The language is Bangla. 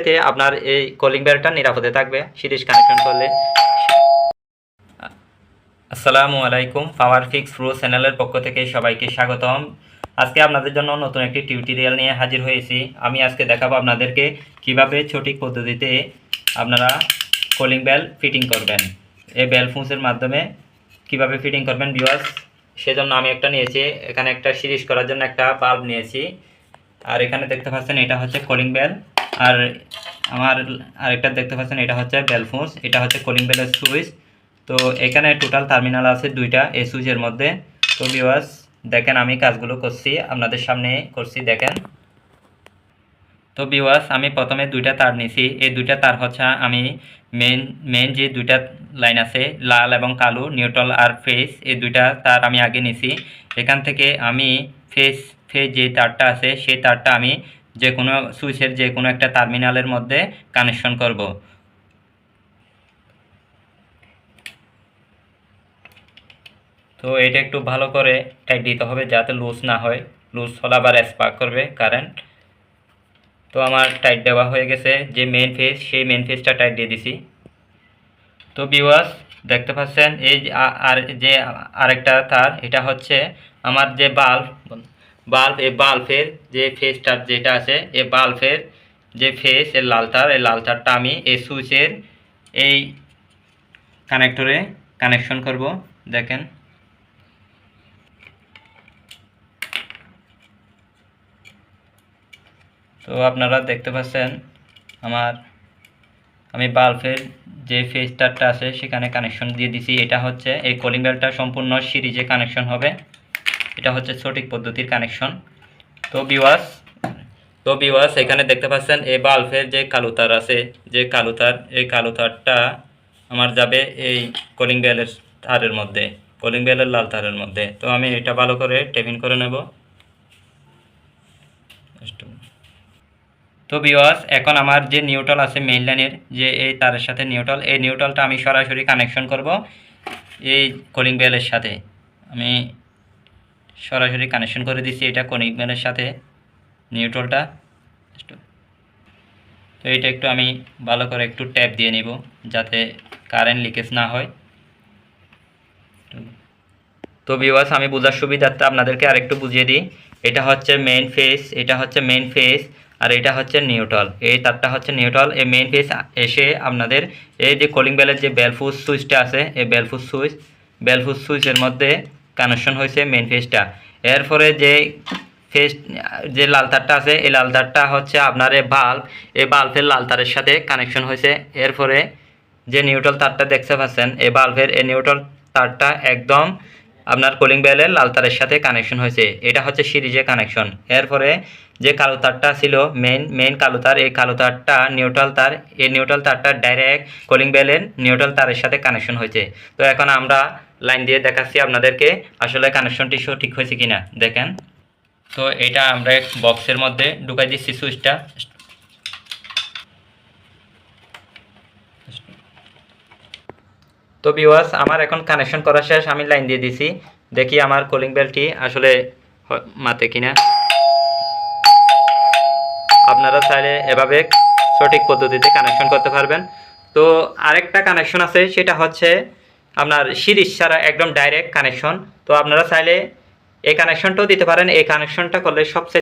এতে আপনার এই কলিং বেলটা নিরাপদে থাকবে, সিরিজ কানেকশন করলে। আসসালামু আলাইকুম পাওয়ার ফিক্স প্রো চ্যানেলের পক্ষ থেকে সবাইকে স্বাগতম। আজকে আপনাদের জন্য নতুন একটি টিউটোরিয়াল নিয়ে হাজির হয়েছি। আমি আজকে দেখাবো আপনাদেরকে কীভাবে সঠিক পদ্ধতিতে আপনারা কলিং বেল ফিটিং করবেন। এই বেল ফুঁসের মাধ্যমে কীভাবে ফিটিং করবেন ভিউয়ার্স সেজন্য আমি একটা নিয়েছি, এখানে একটা সিরিজ করার জন্য একটা বাল্ব নিয়েছি। আর এখানে দেখতে পাচ্ছেন, এটা হচ্ছে কলিং বেল আর আমার আরেকটা দেখতে পাচ্ছেন, এটা হচ্ছে বেল ফুঁস এটা হচ্ছে কলিং বেলের সুইচ। তো এখানে টোটাল টার্মিনাল আছে দুইটা, এই সুইচের মধ্যে। তো ভিউয়ার্স দেখেন আমি কাজগুলো করছি, আপনাদের সামনে করছি, দেখেন। তো ভিউয়ার্স আমি প্রথমে দুইটা তার নিছি, এই দুইটা তার হচ্ছে আমি মেন মেন যে দুইটা লাইন আছে, লাল এবং কালো নিউট্রাল আর ফেস এই দুইটা তার আমি আগে নিছি। এখান থেকে আমি ফেস ফেস যে তারটা আছে, সেই তারটা আমি যে কোনো সুইচের যে কোনো একটা টার্মিনালের মধ্যে কানেকশন করব। তো এটা একটু ভালো করে টাইট দিতে হবে যাতে লুজ না হয়। লুজ হলে আবার স্পার্ক করবে কারেন্ট। তো আমার টাইট দেওয়া হয়ে গেছে। যে মেন ফেস সেই মেন ফেসটা টাইট দিয়ে দিছি। তো বিওয়াস দেখতে পাচ্ছেন, এই আর যে আরেকটা তার, এটা হচ্ছে আমার যে বাল্ব বাল্ব, এই বাল্বের যে ফেসটা যেটা আছে, এই বাল্বের যে ফেস এর লাল তার এই লাল তারটা আমি এই সুইচের এই কানেক্টরে কানেকশন করব। দেখেন। তো আপনারা দেখতে পাচ্ছেন আমার, আমি বাল্বের যে ফেসটারটা আছে, সেখানে কানেকশন দিয়ে দিছি। এটা হচ্ছে এই কলিং বেলটা সম্পূর্ণ সিরিজে কানেকশন হবে। এটা হচ্ছে সঠিক পদ্ধতির কানেকশন তো বিওয়াস তো বিওয়াস এখানে দেখতে পাচ্ছেন এই বাল্বের যে কালো তার আছে, যে কালো তার এই কালো তারটা আমার যাবে এই কলিং বেলের তারের মধ্যে কলিং বেলের লাল তারের মধ্যে। তো আমি এটা ভালো করে টেপিং করে নেব। তো বিওয়াস এখন আমার যে নিউট্রাল আছে মেইন লাইনের যে এই তারের সাথে নিউট্রাল এই নিউট্রালটা আমি সরাসরি কানেকশন করব এই কলিং বেলের সাথে। আমি সরাসরি কানেকশন করে দিচ্ছি, এটা বেলের সাথে? নিউট্রালটা তো এটা একটু আমি ভালো করে একটু ট্যাপ দিয়ে নিব, যাতে কারেন্ট লিকেজ না হয়। তো বিওয়াস আমি বোঝার সুবিধার্থে আপনাদেরকে আরেকটু বুঝিয়ে দিই। এটা হচ্ছে মেইন ফেস এটা হচ্ছে মেইন ফেস আর এটা হচ্ছে নিউট্রাল এই তারটা হচ্ছে নিউট্রাল এই মেইন ফেস এসে আপনাদের এই যে কলিং বেলের যে বেলফুস সুইচটা আছে, এই বেলফুস সুইচ বেলফুস সুইচের মধ্যে কানেকশন হয়েছে মেন ফেসটা এরপরে যে ফেস যে লাল তারটা আছে, এই লাল তারটা হচ্ছে আপনার এই বাল্ব এই বাল্বের লাল তারের সাথে কানেকশন হয়েছে। এরপরে যে নিউট্রাল তারটা দেখতে পাচ্ছেন, এই বাল্বের এই নিউট্রাল তারটা একদম আপনার কলিং বেলের লাল তারের সাথে কানেকশন হয়েছে। এটা হচ্ছে সিরিজে কানেকশন এরপরে যে কালো তারটা ছিল মেইন মেইন কালো তার, এই কালো তারটা নিউট্রাল তার, এই নিউট্রাল তারটা ডাইরেক্ট কলিং বেলের নিউট্রাল তারের সাথে কানেকশন হয়েছে। তো এখন আমরা লাইন দিয়ে দেখাচ্ছি আপনাদেরকে, আসলে কানেকশনটি সঠিক হয়েছে কিনা, দেখেন। তো এটা আমরা বক্সের মধ্যে ঢুকাই দিচ্ছি সুইচটা তো বিওয়াস আমার এখন কানেকশন করা শেষ, আমি লাইন দিয়ে দিছি। দেখি আমার কলিং বেলটি আসলে মাতে কিনা। আপনারা চাইলে এভাবে সঠিক পদ্ধতিতে কানেকশন করতে পারবেন। তো আরেকটা কানেকশন আছে, সেটা হচ্ছে আপনার সিরিজ ছাড়া একদম ডাইরেক্ট কানেকশন তো আপনারা চাইলে এই কানেকশনটাও দিতে পারেন। এই কানেকশনটা করলে সবচেয়ে